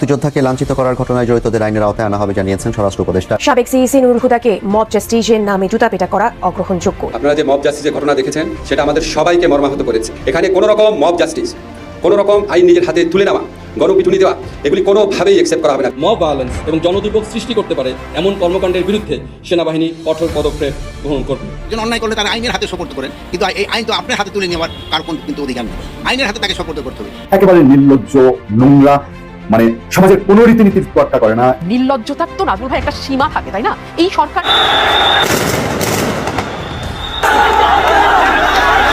মুক্তিযোদ্ধাকে লাঞ্ছিত করার ঘটনায় জড়িতদের আইনের আওতায় আনা হবে জানিয়েছেন স্বরাষ্ট্র উপদেষ্টা। সাবেক সিইসি নুরুল হুদাকে মব জাস্টিসের নামে জুতাপেটা করা অগ্রহণযোগ্য। আপনারা যে মব জাস্টিসের ঘটনা দেখেছেন সেটা আমাদের সবাইকে মর্মাহত করেছে। এখানে কোনো রকম মব জাস্টিস কোনো রকম আইন নিজের হাতে তুলে নেওয়া গণপিটুনি দেওয়া এগুলি কোনোভাবেই অ্যাকসেপ্ট করা হবে না। মব ভায়োলেন্স এবং জনদুর্ভোগ সৃষ্টি করতে পারে এমন কর্মকাণ্ডের বিরুদ্ধে সেনাবাহিনী কঠোর পদক্ষেপ গ্রহণ করবে। একজন অন্যায় করলে তারা আইনের হাতে সোপর্দ করেন কিন্তু এই আইন তো আপনার হাতে তুলে নেওয়ার কার কিন্তু অধিকার নেই। আইনের হাতে তাকে সোপর্দ করতে হবে। একেবারে নির্লজ্জ নোংরা মানে সমাজের কোনো রীতিনীতির তোয়াক্কা করে না। নির্লজ্জতার তো নাজমুল ভাই একটা সীমা থাকে, তাই না? এই সরকার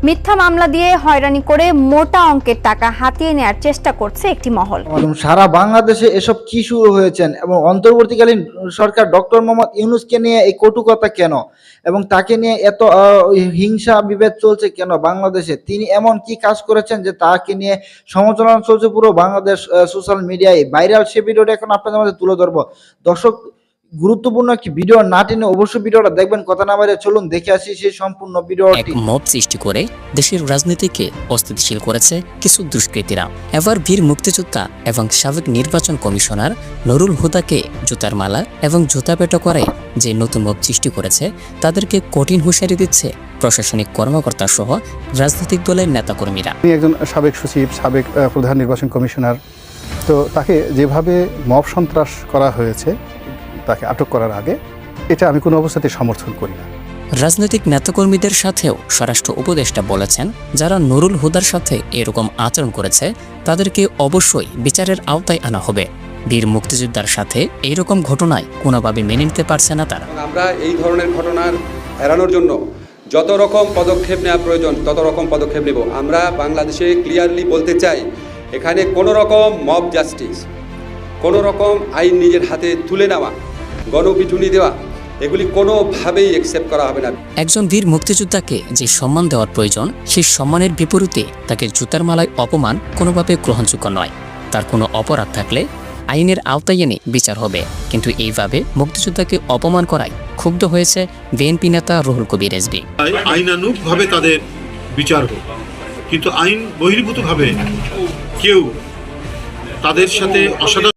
মিথ্যা মামলা দিয়ে হয়রানি করে মোটা অঙ্কের টাকা হাতিয়ে নেয়ার চেষ্টা করছে একটি মহল। সারা বাংলাদেশে এসব কি শুরু হয়েছেন এবং অন্তর্বর্তীকালীন সরকার ডক্টর মোহাম্মদ ইউনুসকে নিয়ে এই কটুকতা কেন? এবং তাকে নিয়ে এত হিংসা বিভেদ চলছে কেন বাংলাদেশে? তিনি এমন কি কাজ করেছেন যে তাকে নিয়ে সমালোচনা চলছে পুরো বাংলাদেশ সোশ্যাল মিডিয়ায় ভাইরাল সে ভিডিওটা এখন আপনাদের মধ্যে তুলে ধরবো। দর্শক গুরুত্বপূর্ণ একটি ভিডিও না টেনে অবশ্যই ভিডিওটা দেখবেন। কথা না বাইরে চলুন দেখে আসি সেই সম্পূর্ণ এক ভিডিওটি মব সৃষ্টি করে দেশের রাজনীতিকে অস্থিতিশীল করেছে কিছু দুষ্কৃতীরা। এবার বীর মুক্তিযোদ্ধা এবং সাবেক নির্বাচন কমিশনার নুরুল হুদাকে জুতার মালা এবং জুতা পেটো করে যে নতুন মব সৃষ্টি করেছে তাদেরকে কঠিন হুঁশিয়ারি দিচ্ছে প্রশাসনিক কর্মকর্তা সহ রাজনৈতিক দলের নেতাকর্মীরা। তিনি একজন সাবেক সচিব সাবেক প্রধান নির্বাচন কমিশনার। তো তাকে যেভাবে মব সন্ত্রাস করা হয়েছে তাকে আটক করার আগে এটা আমি কোনো অবস্থাতে সমর্থন করি না। রাজনৈতিক নেতাকর্মীদের সাথেও স্বরাষ্ট্র উপদেষ্টা বলেছেন যারা নুরুল হুদার সাথে এরকম আচরণ করেছে তাদেরকে অবশ্যই বিচারের আওতায় আনা হবে। বীর মুক্তিযোদ্ধার সাথে এইরকম ঘটনায় কোনোভাবে মেনে নিতে পারছে না তারা। আমরা এই ধরনের ঘটনার এড়ানোর জন্য যত রকম পদক্ষেপ নেওয়া প্রয়োজন তত রকম পদক্ষেপ নেব। আমরা বাংলাদেশে ক্লিয়ারলি বলতে চাই এখানে কোনো রকম মব জাস্টিস কোনো রকম আইন নিজের হাতে তুলে নেওয়া গণপিটুনি দেওয়া এগুলি কোনোভাবেই অ্যাকসেপ্ট করা হবে না। একজন বীর মুক্তিযোদ্ধাকে যে সম্মান দেওয়ার প্রয়োজন সেই সম্মানের বিপরীতে তাকে জুতার মালায় অপমান কোনোভাবে গ্রহণযোগ্য নয়। তার কোনো অপরাধ থাকলে আইনের আওতায় এনে বিচার হবে। কিন্তু এইভাবে মুক্তিযোদ্ধাকে অপমান করায় ক্ষুব্ধ হয়েছে বিএনপি নেতা রুহুল কবির রেজবি আইনানুগভাবে তাদের বিচার হোক। কিন্তু আইন বহির্ভূতভাবে কেউ তাদের সাথে অসাধারণ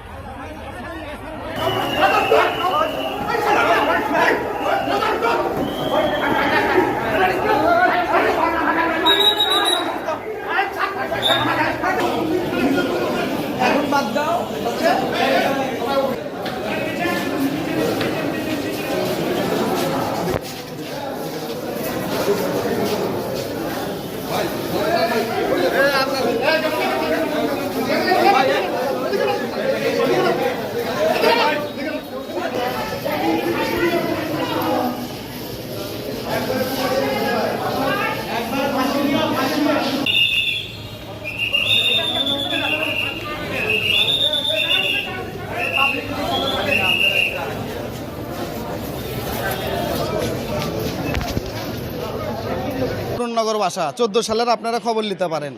নগর বাসা, চোদ্দ সালের আপনারা খবর নিতে পারেন।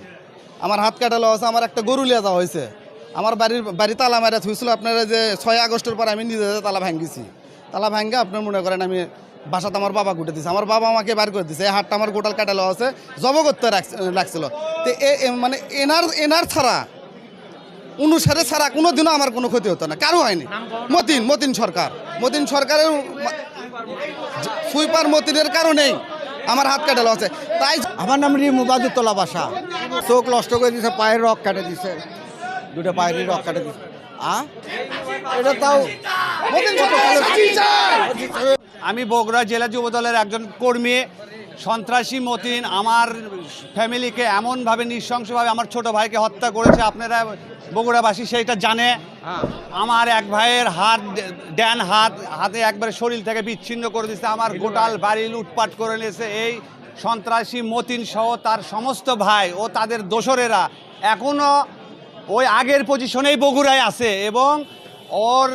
আমার হাত কাটালো আছে আমার একটা গরু লিয়ে যাওয়া হয়েছে। আমার বাড়ির, বাড়ি তালা মারা থুইছিল, আপনারা যে ছয় আগস্টের পর আমি নিজে তালা ভাঙ্গিছি। তালা ভাঙ্গা আপনার মনে করেন আমি বাসাতে আমার বাবা কুটে দিছে। আমার বাবা আমাকে বার করে দিছে, এই হাতটা আমার গোটাল কাটালো আছে জব করতে রাখ- লাগছিল। তো এ মানে এনার এনার ছাড়া, অনুসারে ছাড়া কোনো দিনও আমার কোনো ক্ষতি হতো না, কারও হয়নি। মতিন মতিন সরকার। মতিন সরকারের সুইপার মতিনের কারণেই। আমার হাত কাটালো আছে। তাই আমার নাম রি মুবাদুতলা বাসা। চোখ নষ্ট করে দিছে পায়ের রক কাটে দিছে। দুটো পায়ের রক কাটে দিছে। আ? এটা তাও আমি বগুড়া জেলা যুব দলের একজন কর্মী। সন্ত্রাসী মতিন আমার ফ্যামিলিকে এমনভাবে নৃশংসভাবে আমার ছোট ভাইকে হত্যা করেছে আপনারা বগুড়াবাসী সেইটা জানে। আমার এক ভাইয়ের হাত ড্যান হাত হাতে একবারে শরীর থেকে বিচ্ছিন্ন করে দিয়েছে আমার গোটাল বাড়ি লুটপাট করে নিয়েছে। এই সন্ত্রাসী মতিন সহ তার সমস্ত ভাই ও তাদের দোসরেরা এখনও ওই আগের পজিশনেই বগুড়ায় আছে এবং ওর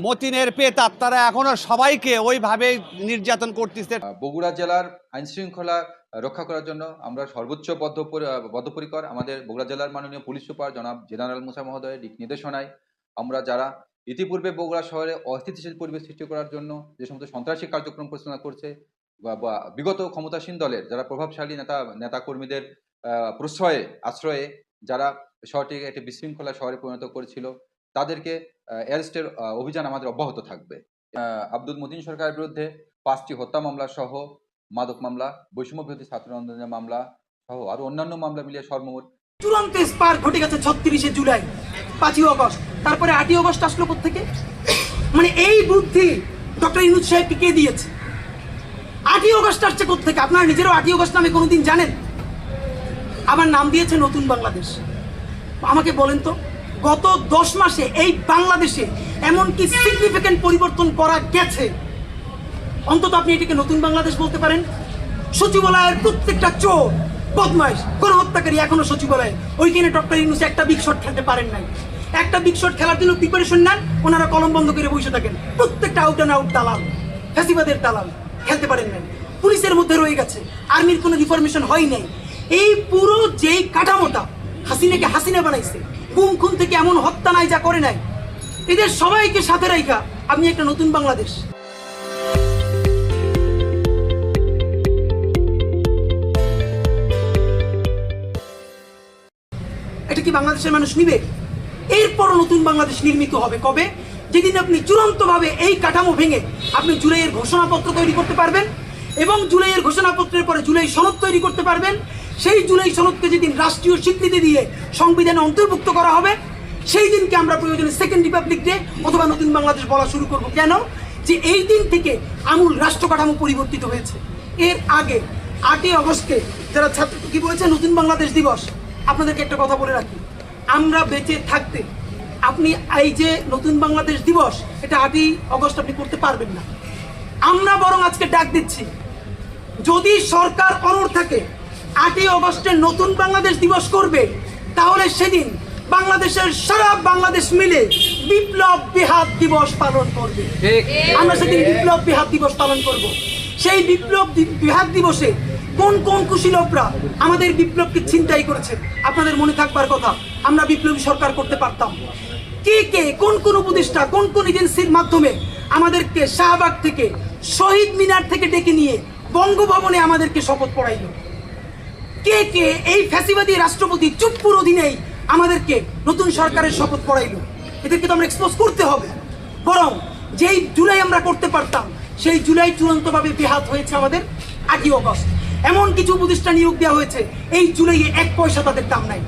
মতিনের পেতার তারা এখনও সবাইকে ওইভাবে নির্যাতন করতেছে। বগুড়া জেলার আইন শৃঙ্খলা রক্ষা করার জন্য আমরা সর্বোচ্চ বদ্ধপরি- বদ্ধপরিকর আমাদের বগুড়া জেলার মাননীয় পুলিশ সুপার জনাব জেনারেল মুসা মহোদয়ের দিক নির্দেশনায় আমরা যারা ইতিপূর্বে বগুড়া শহরে অস্থিতিশীল পরিবেশ সৃষ্টি করার জন্য যে সমস্ত সন্ত্রাসী কার্যক্রম পরিচালনা করছে বা বিগত ক্ষমতাসীন দলের যারা প্রভাবশালী নেতা নেতা কর্মীদের প্রশ্রয়ে, আশ্রয়ে যারা শহরটিকে একটি বিশৃঙ্খলা শহরে পরিণত করেছিল, তাদেরকে অ্যারেস্টের অভিযান আমাদের অব্যাহত থাকবে। আব্দুল মতিন সরকারের বিরুদ্ধে পাঁচটি হত্যা মামলা সহ মাদক মামলা, বৈষম্য বিরোধী ছাত্র আন্দোলনের মামলা সহ আরও অন্যান্য মামলা মিলিয়ে সর্বমোট চূড়ান্ত স্পার ঘটে গেছে ছত্রিশে জুলাই, পাঁচই অগস্ট। তারপরে আটই অগস্ট আসলো থেকে মানে এই বুদ্ধি ডক্টর ইনুজ সাহেবকে কে দিয়েছে? আটই অগস্ট আসছে থেকে আপনারা নিজেরও আটই অগস্ট নামে কোনোদিন জানেন? আমার নাম দিয়েছে নতুন বাংলাদেশ। আমাকে বলেন তো। গত দশ মাসে এই বাংলাদেশে এমন কি সিগনিফিক্যান্ট পরিবর্তন করা গেছে। অন্তত আপনি এটাকে নতুন বাংলাদেশ বলতে পারেন। সচিবালয়ের প্রত্যেকটা চোর, বদমাইশ, গণহত্যাকারী এখনও সচিবালয়ে। ওইখানে ডক্টর ইউনুস একটা বিগ খেলতে পারেন নাই। একটা বিগ খেলার জন্য প্রিপারেশন নেন, ওনারা কলম বন্ধ করে বসে থাকেন। প্রত্যেকটা আউট অ্যান্ড আউট দালাল, ফ্যাসিবাদের দালাল খেলতে পারেন নাই। পুলিশের মধ্যে রয়ে গেছে। আর্মির কোনো রিফরমেশন হয় নাই। এই পুরো যেই কাঠামোটা হাসিনাকে হাসিনা বানাইছে গুম খুন থেকে এমন হত্যা নাই, যা করে নাই। এদের সবাইকে সাথে রাইখা, আপনি একটা নতুন বাংলাদেশ। এটা কি বাংলাদেশের মানুষ নিবে? এরপরও নতুন বাংলাদেশ নির্মিত হবে কবে? যেদিন আপনি চূড়ান্তভাবে এই কাঠামো ভেঙে আপনি জুলাইয়ের ঘোষণাপত্র তৈরি করতে পারবেন এবং জুলাইয়ের ঘোষণাপত্রের পরে জুলাই সনদ তৈরি করতে পারবেন সেই জুলাই সনদকে যেদিন রাষ্ট্রীয় স্বীকৃতি দিয়ে সংবিধানে অন্তর্ভুক্ত করা হবে, সেই দিনকে আমরা প্রয়োজনে সেকেন্ড রিপাবলিক ডে অথবা নতুন বাংলাদেশ বলা শুরু করব। কেন? যে এই দিন থেকে আমূল রাষ্ট্র কাঠামো পরিবর্তিত হয়েছে। এর আগে আটই অগস্টে যারা ছাত্র, কি বলেছে? নতুন বাংলাদেশ দিবস। আপনাদেরকে একটা কথা বলে রাখি। আমরা বেঁচে থাকতে, আপনি এই যে নতুন বাংলাদেশ দিবস, এটা আটই অগস্ট আপনি করতে পারবেন না। আমরা বরং আজকে ডাক দিচ্ছি, যদি সরকার অনড় থাকে আটই অগস্টে নতুন বাংলাদেশ দিবস করবে তাহলে সেদিন বাংলাদেশের সারা বাংলাদেশ মিলে বিপ্লব বিহাত দিবস পালন করবে। আমরা সেদিন বিপ্লব বিহাত দিবস পালন করব। সেই বিপ্লব বিহাত দিবসে কোন কোন কুশীলভরা আমাদের বিপ্লবকে ছিনতাই করেছে আপনাদের মনে থাকবার কথা আমরা বিপ্লবী সরকার করতে পারতাম। কে কে কোন কোন উপদেষ্টা কোন কোন এজেন্সির মাধ্যমে আমাদেরকে শাহবাগ থেকে শহীদ মিনার থেকে ডেকে নিয়ে বঙ্গভবনে আমাদেরকে শপথ পড়াইলো? কে কে এই ফ্যাসিবাদী রাষ্ট্রপতি চুপ্পুর অধীনেই আমাদেরকে নতুন সরকারের শপথ পড়াইলো? এদেরকে তো আমরা এক্সপোজ করতে হবে। বরং যেই জুলাই আমরা করতে পারতাম, সেই জুলাই চূড়ান্তভাবে বেহাত হয়েছে আমাদের আটই অগস্ট। এমন কিছু উপদেষ্টা নিয়োগ দেওয়া হয়েছে, এই জুলাইয়ে এক পয়সা তাদের দাম নাই।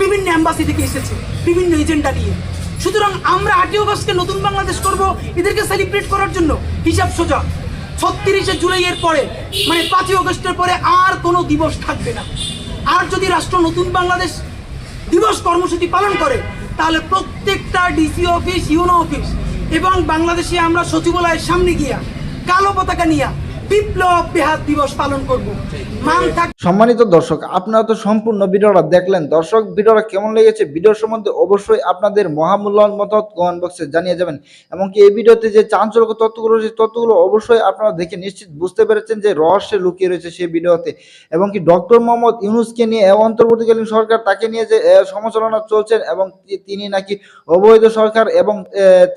বিভিন্ন অ্যাম্বাসি থেকে এসেছে, বিভিন্ন এজেন্ডা নিয়ে। সুতরাং আমরা আটই অগস্টকে নতুন বাংলাদেশ করব, এদেরকে সেলিব্রেট করার জন্য হিসাব সোজা। ছত্রিশে জুলাই এর পরে মানে পাঁচই অগস্টের পরে আর কোনো দিবস থাকবে না। আর যদি রাষ্ট্র নতুন বাংলাদেশ দিবস কর্মসূচি পালন করে, তাহলে প্রত্যেকটা ডিসি অফিস, ইউনো অফিস এবং বাংলাদেশে আমরা সচিবালয়ের সামনে গিয়া কালো পতাকা নিয়ে সম্মানিত দর্শক, আপনারা তো সম্পূর্ণ ভিডিওটা দেখলেন। দর্শক, ভিডিওটা কেমন লেগেছে ভিডিওর সম্বন্ধে অবশ্যই আপনাদের মহামূল্যবান মতামত কমেন্ট বক্সে জানিয়ে যাবেন। এমনকি এই ভিডিওতে যে চাঞ্চল্য তথ্যগুলো রয়েছে তথ্যগুলো অবশ্যই আপনারা দেখে নিশ্চিত বুঝতে পেরেছেন যে রহস্যে লুকিয়ে রয়েছে সেই ভিডিওতে। এবং কি ডক্টর মোহাম্মদ ইউনুসকে নিয়ে অন্তর্বর্তীকালীন সরকার তাকে নিয়ে যে সমালোচনা চলছেন এবং তিনি নাকি অবৈধ সরকার এবং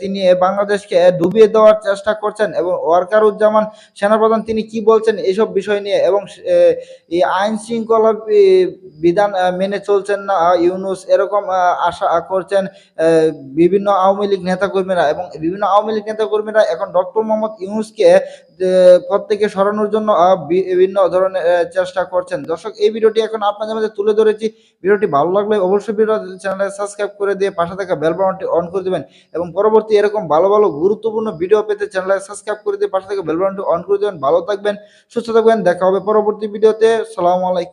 তিনি বাংলাদেশকে ডুবিয়ে দেওয়ার চেষ্টা করছেন এবং ওয়ার্কারুজ্জামান সেনাপ্রধান তিনি কি বলছেন এসব বিষয় নিয়ে এবং এই আইন শৃঙ্খলা বিধান মেনে চলছেন না ইউনুস এরকম আশা করছেন বিভিন্ন আওয়ামী লীগ নেতাকর্মীরা এবং বিভিন্ন আওয়ামী লীগ নেতাকর্মীরা এখন ডক্টর মোহাম্মদ ইউনুসকে পদ থেকে সরানোর জন্য বিভিন্ন ধরনের চেষ্টা করছেন। দর্শক, এই ভিডিওটি এখন আপনাদের মধ্যে তুলে ধরেছি। ভিডিওটি ভালো লাগলে অবশ্যই ভিডিও চ্যানেলে সাবস্ক্রাইব করে দিয়ে পাশে থাকা বেল বাটনটি অন করে দেবেন এবং পরবর্তী এরকম ভালো ভালো, গুরুত্বপূর্ণ ভিডিও পেতে চ্যানেলে সাবস্ক্রাইব করে দিয়ে পাশে থাকা বেল বাটনটি অন করে দেবেন। ভালো থাকবেন সুস্থ থাকবেন দেখা হবে পরবর্তী ভিডিওতে সালাম আলাইকুম।